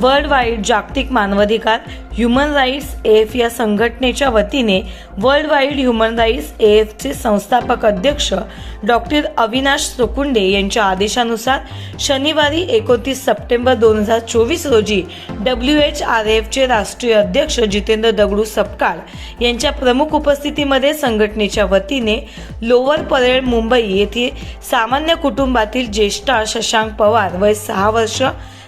World wide जागतिक मानवाधिकार human rights F या संघटनेच्या वतीने वर्ल्ड वाईड ह्युमन राईट्स एफचे संस्थापक अध्यक्ष डॉक्टर अविनाश सोकुंडे यांच्या आदेशानुसार शनिवारी एकोणतीस सप्टेंबर दोन हजार चोवीस रोजी डब्ल्यू एच आर एफचे राष्ट्रीय अध्यक्ष जितेंद्र दगडू सपकाळ यांच्या प्रमुख उपस्थितीमध्ये संघटनेच्या वतीने लोअर परेड मुंबई येथे सामान्य कुटुंबातील ज्येष्ठा शशांक पवार वय सहा वर्ष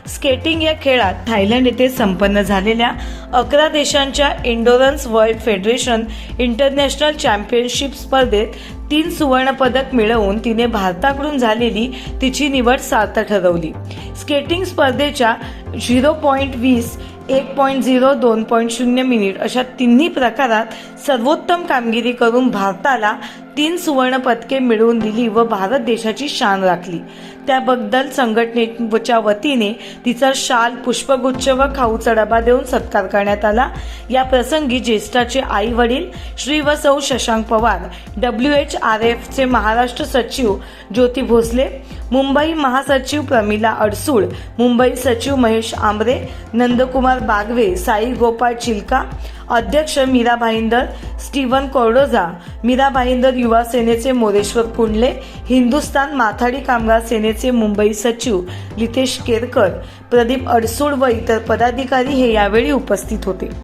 स्केटिंग या खेळात थायलंड येथे संपन्न झालेल्या अकरा देशांच्या endurance world federation international championship स्पर्धेत तीन सुवर्णपदक मिळवून तिने भारताकडून झालेली तिची निवड सार्थ ठरवली स्केटिंग स्पर्धेच्या झिरो पॉईंट वीस एक पॉईंट झिरो दोन पॉईंट शून्य मिनिट अशा तिन्ही प्रकारात सर्वोत्तम कामगिरी करून भारताला तीन सुवर्ण पदके मिळवून दिली व भारत देशाची शान राखली. त्याबद्दल संघटनेच्या वतीने तिचा शाल पुष्पगुच्छ व खाऊचा डबा देऊन सत्कार करण्यात आला. या प्रसंगी ज्येष्ठाचे आई वडील श्री व सौ Shashank Pawar W H R एफचे Maharashtra सचिव ज्योती भोसले मुंबई महासचिव प्रमिला अडसूळ मुंबई सचिव महेश आंबरे नंदकुमार बागवे साई गोपाळ चिलका अध्यक्ष मीरा भाईंदर स्टीवन कोर्डोझा मीरा भाईंदर युवा सेनेचे मोरेश्वर कुंडले हिंदुस्तान माथाडी कामगार सेनेचे मुंबई सचिव लितेश केरकर प्रदीप अडसूड व इतर पदाधिकारी हे यावेळी उपस्थित होते.